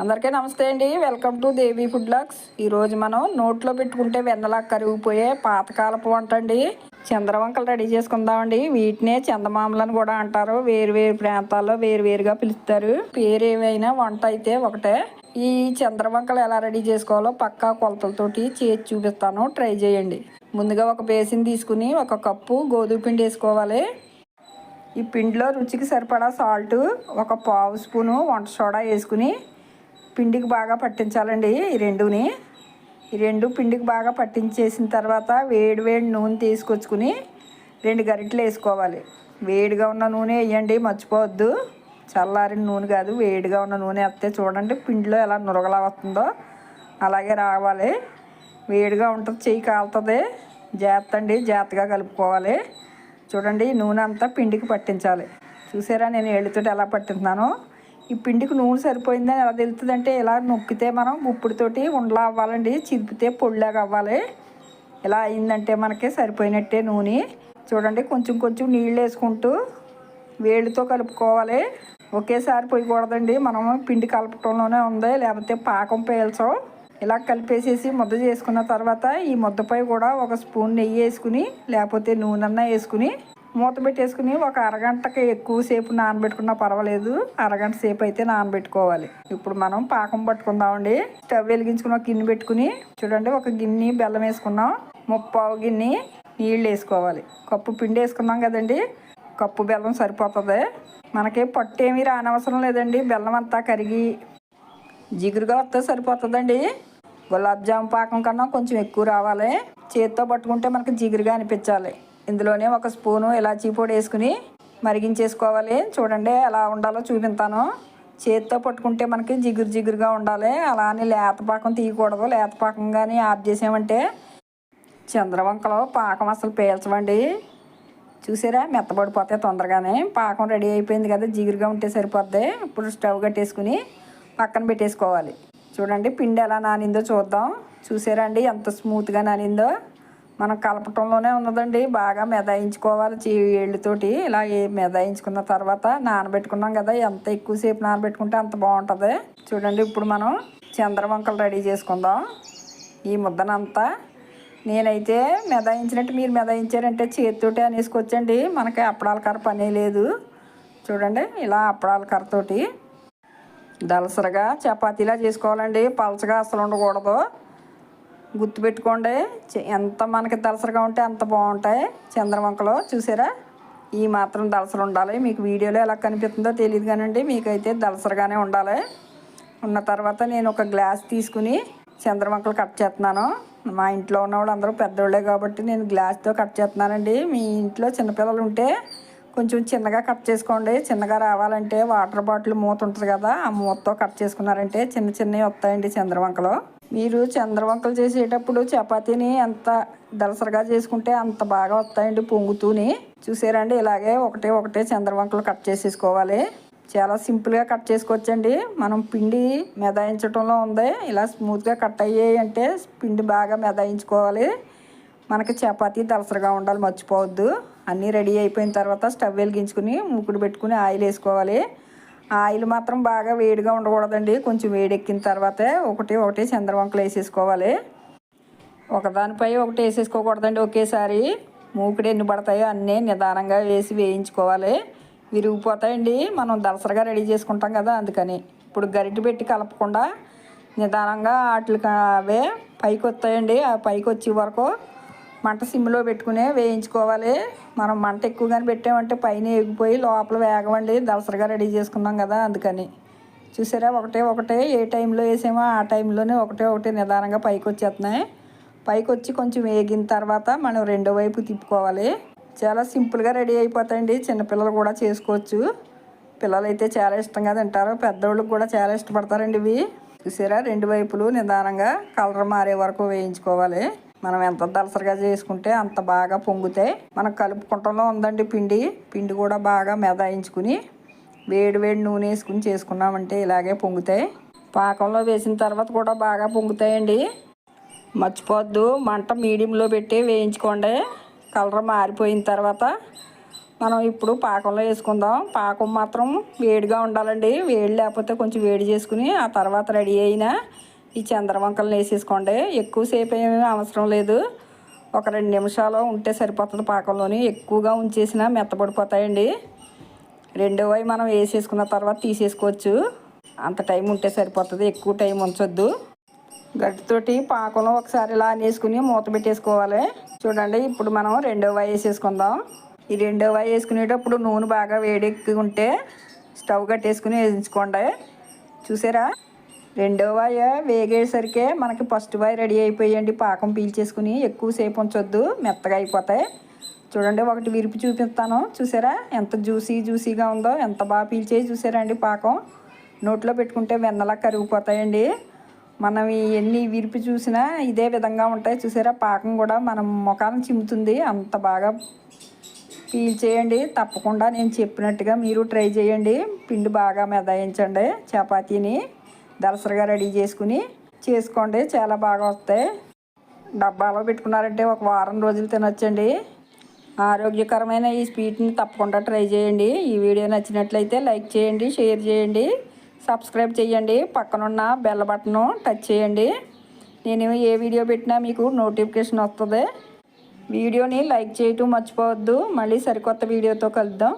అందరికీ నమస్తే అండి. Welcome to Devi food Lux ఈరోజు మనం నోట్లో పెట్టుకుంటే వెన్నలా కరిగిపోయే పాతకాలపు వంట అండి. చంద్రవంకలు రెడీ చేసుకుందామండి. వీటినే చందమామలని కూడా అంటారు. వేరు వేరు ప్రాంతాల్లో వేరు వేరుగా పిలుస్తారు. పేరు ఏవైనా వంట అయితే ఒకటే. ఈ చంద్రవంకలు ఎలా రెడీ చేసుకోవాలో పక్కా కొలతలతోటి చేసి చూపిస్తాను. ట్రై చేయండి. ముందుగా ఒక బేసిన్ తీసుకుని ఒక కప్పు గోధుమ పిండి వేసుకోవాలి. ఈ పిండిలో రుచికి సరిపడా సాల్ట్ ఒక పావు స్పూను వంట సోడా వేసుకుని పిండికి బాగా పట్టించాలండి ఈ రెండుని. ఈ రెండు పిండికి బాగా పట్టించేసిన తర్వాత వేడి వేడి నూనె తీసుకొచ్చుకుని రెండు గరిటెలు వేసుకోవాలి. వేడిగా ఉన్న నూనె వేయండి మర్చిపోవద్దు. చల్లారిన నూనె కాదు వేడిగా ఉన్న నూనె వేస్తే చూడండి పిండిలో ఎలా నురగలా వస్తుందో. అలాగే రావాలి. వేడిగా ఉంటుంది చెయ్యి కాలుతుంది. జాగ్రత్త అండి జాగ్రత్తగా కలుపుకోవాలి. చూడండి నూనె అంతా పిండికి పట్టించాలి. చూసారా నేను ఏళ్ళతోటి ఎలా పట్టిస్తున్నాను ఈ పిండికి నూనె సరిపోయిందని ఎలా తెలుస్తుందంటే ఇలా నొక్కితే మనం గుప్పుడుతోటి ఉండలా అవ్వాలండి చిదిపితే పొడిలాగా అవ్వాలి. ఇలా అయిందంటే మనకి సరిపోయినట్టే నూనె. చూడండి కొంచెం కొంచెం నీళ్ళు వేసుకుంటూ వేడితో కలుపుకోవాలి. ఒకేసారి పోయకూడదండి మనం పిండి కలపటంలోనే ఉంది లేకపోతే పాకం పేల్చం. ఇలా కలిపేసేసి ముద్ద చేసుకున్న తర్వాత ఈ ముద్దపై కూడా ఒక స్పూన్ నెయ్యి వేసుకుని లేకపోతే నూనె వేసుకుని మూత పెట్టేసుకుని ఒక అరగంటకి ఎక్కువసేపు నానబెట్టుకున్నా పర్వాలేదు. అరగంట సేపు అయితే నానబెట్టుకోవాలి. ఇప్పుడు మనం పాకం పట్టుకుందామండి. స్టవ్ వెలిగించుకుని ఒక గిన్నె పెట్టుకుని చూడండి ఒక గిన్నె బెల్లం వేసుకున్నాం. ముప్పావు గిన్నె నీళ్ళు వేసుకోవాలి. కప్పు పిండి వేసుకున్నాం కదండి. కప్పు బెల్లం సరిపోతుంది. మనకి పట్టు ఏమీ రానవసరం లేదండి. బెల్లం అంతా కరిగి జిగురుగా వస్తే సరిపోతుందండి. గులాబ్ జామ్ పాకం కన్నా కొంచెం ఎక్కువ రావాలి. చేతితో పట్టుకుంటే మనకి జిగురుగా అనిపించాలి. ఇందులోనే ఒక స్పూను ఇలాచీ పొడి వేసుకుని మరిగించేసుకోవాలి. చూడండి ఎలా ఉండాలో చూపిస్తాను. చేతితో పట్టుకుంటే మనకి జిగురు జిగురుగా ఉండాలి. అలా అని లేత పాకం తీయకూడదు. లేత పాకం కానీ ఆఫ్ చేసామంటే చంద్రవంకలో పాకం అసలు పీల్చవండి. చూసారా? మెత్తబడిపోతే తొందరగానే. పాకం రెడీ అయిపోయింది కదా జిగురుగా ఉంటే సరిపోద్ది. ఇప్పుడు స్టవ్ కట్టేసుకుని పక్కన పెట్టేసుకోవాలి. చూడండి పిండి ఎలా నానిందో చూద్దాం. చూసారా అండి ఎంత స్మూత్గా నానిందో? మనం కలపటంలోనే ఉన్నదండి. బాగా మెదాయించుకోవాలి చీ ఏళ్ళతోటి ఇలా మెదాయించుకున్న తర్వాత నానబెట్టుకున్నాం కదా ఎంత ఎక్కువసేపు నానబెట్టుకుంటే అంత బాగుంటుంది. చూడండి ఇప్పుడు మనం చంద్రవంకలు రెడీ చేసుకుందాం. ఈ ముద్దనంతా నేనైతే మెదాయించినట్టు మీరు మెదాయించారంటే చేతితోటి అనేసుకొచ్చండి మనకి అప్పడాల కర్ర పనే లేదు. చూడండి ఇలా అప్పడాల కర్రతోటి దలసరగా చపాతీలా చేసుకోవాలండి. పలచగా అసలు ఉండకూడదు. గుర్తుపెట్టుకోండి. ఎంత మనకి దలసరగా ఉంటే అంత బాగుంటాయి. చంద్రవంకలో చూసారా? ఈ మాత్రం దలసలు ఉండాలి. మీకు వీడియోలో ఎలా కనిపిస్తుందో తెలియదు కానండి. మీకైతే దలసరగానే ఉండాలి. ఉన్న తర్వాత నేను ఒక గ్లాస్ తీసుకుని చంద్రవంకలు కట్ చేస్తున్నాను. మా ఇంట్లో ఉన్న వాళ్ళు అందరూ పెద్దోళ్ళే కాబట్టి నేను గ్లాస్తో కట్ చేస్తున్నానండి. మీ ఇంట్లో చిన్నపిల్లలు ఉంటే కొంచెం చిన్నగా కట్ చేసుకోండి. చిన్నగా రావాలంటే వాటర్ బాటిల్ మూత ఉంటుంది కదా ఆ మూతతో కట్ చేసుకున్నారంటే చిన్న చిన్నవి వస్తాయండి చంద్రవంకలు మీరు చంద్రవంకలు చేసేటప్పుడు చపాతీని ఎంత దలసరగా చేసుకుంటే అంత బాగా వస్తాయండి పొంగుతూని. చూసారండి? ఇలాగే ఒకటే ఒకటే చంద్రవంకలు కట్ చేసేసుకోవాలి. చాలా సింపుల్గా కట్ చేసుకోవచ్చండి. మనం పిండి మెదాయించడంలో ఉంది. ఇలా స్మూత్గా కట్ అయ్యాయి అంటే పిండి బాగా మెదాయించుకోవాలి. మనకి చపాతీ దలసరగా ఉండాలి మర్చిపోవద్దు. అన్నీ రెడీ అయిపోయిన తర్వాత స్టవ్ వెలిగించుకుని మూకుడు పెట్టుకుని ఆయిల్ వేసుకోవాలి ఆయిల్ మాత్రం బాగా వేడిగా ఉండకూడదండి. కొంచెం వేడెక్కిన తర్వాతే ఒకటి ఒకటి చంద్రవంకలు వేసేసుకోవాలి. ఒకదానిపై ఒకటి వేసేసుకోకూడదండి ఒకేసారి. మూకుడు ఎన్ని పడతాయో అన్నీ నిదానంగా వేసి వేయించుకోవాలి. విరిగిపోతాయండి. మనం దలసరగా రెడీ చేసుకుంటాం కదా అందుకని. ఇప్పుడు గరిటె పెట్టి కలపకుండా నిదానంగా వాటికి అవే పైకి వస్తాయండి ఆ పైకి వచ్చే వరకు మంట సిమ్లో పెట్టుకునే వేయించుకోవాలి. మనం మంట ఎక్కువగానే పెట్టామంటే పైన ఎగిపోయి లోపల వేగమండి దలసరగా రెడీ చేసుకున్నాం కదా అందుకని. చూసారా? ఒకటే ఒకటే ఏ టైంలో వేసామో ఆ టైంలోనే ఒకటే ఒకటే నిదానంగా పైకి వచ్చేస్తున్నాయి. పైకి వచ్చి కొంచెం వేగిన తర్వాత మనం రెండో వైపు తిప్పుకోవాలి. చాలా సింపుల్గా రెడీ అయిపోతాయండి. చిన్నపిల్లలు కూడా చేసుకోవచ్చు. పిల్లలు అయితే చాలా ఇష్టంగా తింటారు. పెద్దవాళ్ళకి కూడా చాలా ఇష్టపడతారండి ఇవి. చూసారా? రెండు వైపులు నిదానంగా కలర్ మారే వరకు వేయించుకోవాలి. మనం ఎంత దలసరిగా చేసుకుంటే అంత బాగా పొంగుతాయి మనం కలుపుకుంటంలో ఉందండి పిండి. పిండి కూడా బాగా మెదాయించుకుని వేడి వేడి నూనె వేసుకుని చేసుకున్నామంటే ఇలాగే పొంగుతాయి పాకంలో వేసిన తర్వాత కూడా బాగా పొంగుతాయండి. మర్చిపోద్దు మంట మీడియంలో పెట్టి వేయించుకోండి. కలర్ మారిపోయిన తర్వాత మనం ఇప్పుడు పాకంలో వేసుకుందాం. పాకం మాత్రం వేడిగా ఉండాలండి. వేడి లేకపోతే కొంచెం వేడి చేసుకుని ఆ తర్వాత రెడీ అయిన ఈ చంద్రవంకలను వేసేసుకోండి. ఎక్కువసేపు ఏమీ అవసరం లేదు. ఒక రెండు నిమిషాలు ఉంటే సరిపోతుంది పాకంలోని. ఎక్కువగా ఉంచేసినా మెత్తబడిపోతాయండి. రెండో అవి మనం వేసేసుకున్న తర్వాత తీసేసుకోవచ్చు. అంత టైం ఉంటే సరిపోతుంది. ఎక్కువ టైం ఉంచొద్దు. గట్టితోటి పాకంలో ఒకసారి ఇలా అనేసుకుని మూత పెట్టేసుకోవాలి. చూడండి ఇప్పుడు మనం రెండో వాయి వేసేసుకుందాం. ఈ రెండో వాయి వేసుకునేటప్పుడు నూనె బాగా వేడెక్కి ఉంటే స్టవ్ కట్టేసుకుని వేయించుకోండి. చూసారా? రెండో వాయ వేగేసరికే మనకి ఫస్ట్ వాయి రెడీ అయిపోయండి పాకం పీల్చేసుకుని ఎక్కువసేపు ఉంచొద్దు. మెత్తగా అయిపోతాయి. చూడండి ఒకటి విరిపి చూపిస్తాను. చూసారా? ఎంత జ్యూసీ జ్యూసీగా ఉందో ఎంత బాగా పీల్చేసి చూసారా అండి పాకం. నోట్లో పెట్టుకుంటే వెన్నలా కరిగిపోతాయండి. మనం ఎన్ని విరిపి చూసినా ఇదే విధంగా ఉంటాయి. చూసారా? పాకం కూడా మనం ముఖాన్ని చిమ్ముతుంది. అంత బాగా పీల్ చేయండి తప్పకుండా నేను చెప్పినట్టుగా మీరు ట్రై చేయండి. పిండి బాగా మెదాయించండి. చపాతీని. దలసరిగా రెడీ చేసుకుని చేసుకోండి. చాలా బాగా వస్తాయి. డబ్బాలో పెట్టుకున్నారంటే ఒక వారం రోజులు తినొచ్చండి. ఆరోగ్యకరమైన ఈ స్వీట్ని తప్పకుండా ట్రై చేయండి. ఈ వీడియో నచ్చినట్లయితే లైక్ చేయండి షేర్ చేయండి సబ్స్క్రైబ్ చేయండి పక్కనున్న బెల్ బటన్ టచ్ చేయండి. నేను ఏ వీడియో పెట్టినా మీకు నోటిఫికేషన్ వస్తుంది. వీడియోని లైక్ చేయటం మర్చిపోవద్దు. మళ్ళీ సరికొత్త వీడియోతో కలుద్దాం.